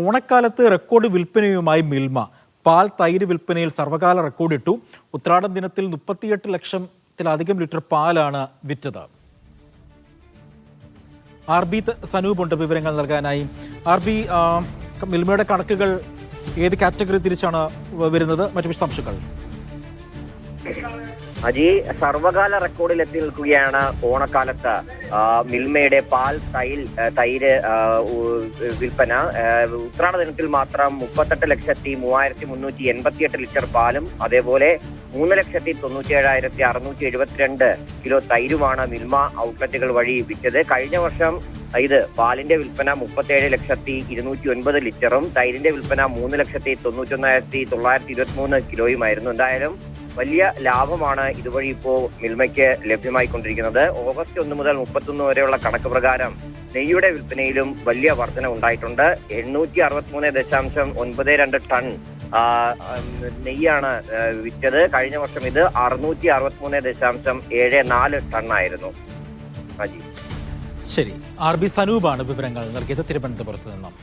ഓണക്കാലത്ത് റെക്കോർഡ് വിൽപ്പനയുമായി മിൽമ. പാൽ തൈര് വിൽപ്പനയിൽ സർവകാല റെക്കോർഡിട്ടു ഉത്രാടം ദിനത്തിൽ മുപ്പത്തിയെട്ട് ലക്ഷത്തിലധികം ലിറ്റർ പാലാണ് വിറ്റത്. ആർ ബി സനൂപുണ്ട് വിവരങ്ങൾ നൽകാനായി. ആർ ബി മിൽമയുടെ കണക്കുകൾ ഏത് കാറ്റഗറി തിരിച്ചാണ് വരുന്നത്? മറ്റു വിശദാംശങ്ങൾ. അജി സർവകാല റെക്കോർഡിൽ എത്തി നിൽക്കുകയാണ് ഓണക്കാലത്ത്. മിൽമയുടെ പാൽ തൈൽ തൈര് വിൽപ്പന. ഉത്രാട ദിനത്തിൽ മാത്രം മുപ്പത്തെട്ട് ലക്ഷത്തി മൂവായിരത്തി മുന്നൂറ്റി എൺപത്തിയെട്ട് ലിറ്റർ പാലും അതേപോലെ മൂന്ന് ലക്ഷത്തി തൊണ്ണൂറ്റി ഏഴായിരത്തി അറുന്നൂറ്റി എഴുപത്തിരണ്ട് കിലോ തൈരുമാണ് മിൽമ ഔട്ട്ലെറ്റുകൾ വഴി വിറ്റത്. കഴിഞ്ഞ വർഷം ഇത് പാലിന്റെ വിൽപ്പന മുപ്പത്തേഴ് ലക്ഷത്തി ഇരുന്നൂറ്റി ഒൻപത് ലിറ്ററും തൈരിന്റെ വിൽപ്പന മൂന്ന് ലക്ഷത്തി തൊണ്ണൂറ്റി ഒന്നായിരത്തി തൊള്ളായിരത്തി ഇരുപത്തി മൂന്ന് കിലോയുമായിരുന്നു. എന്തായാലും വലിയ ലാഭമാണ് ഇതുവഴി ഇപ്പോ മിൽമയ്ക്ക് ലഭ്യമായിക്കൊണ്ടിരിക്കുന്നത്. ഓഗസ്റ്റ് ഒന്ന് മുതൽ മുപ്പത്തൊന്ന് വരെയുള്ള കണക്ക് പ്രകാരം നെയ്യുടെ വിൽപ്പനയിലും വലിയ വർധന ഉണ്ടായിട്ടുണ്ട്. എണ്ണൂറ്റി അറുപത്തിമൂന്ന് ദശാംശം ഒൻപത് രണ്ട് ടൺ നെയ്യാണ് വിറ്റത്. കഴിഞ്ഞ വർഷം ഇത് അറുന്നൂറ്റി അറുപത്തിമൂന്ന് ദശാംശം ഏഴ് നാല് ടൺ ആയിരുന്നു. ശരി. ആർ ബി സനൂപാണ് വിവരങ്ങൾ നൽകിയത്. തിരുവനന്തപുരത്ത് നിന്നും.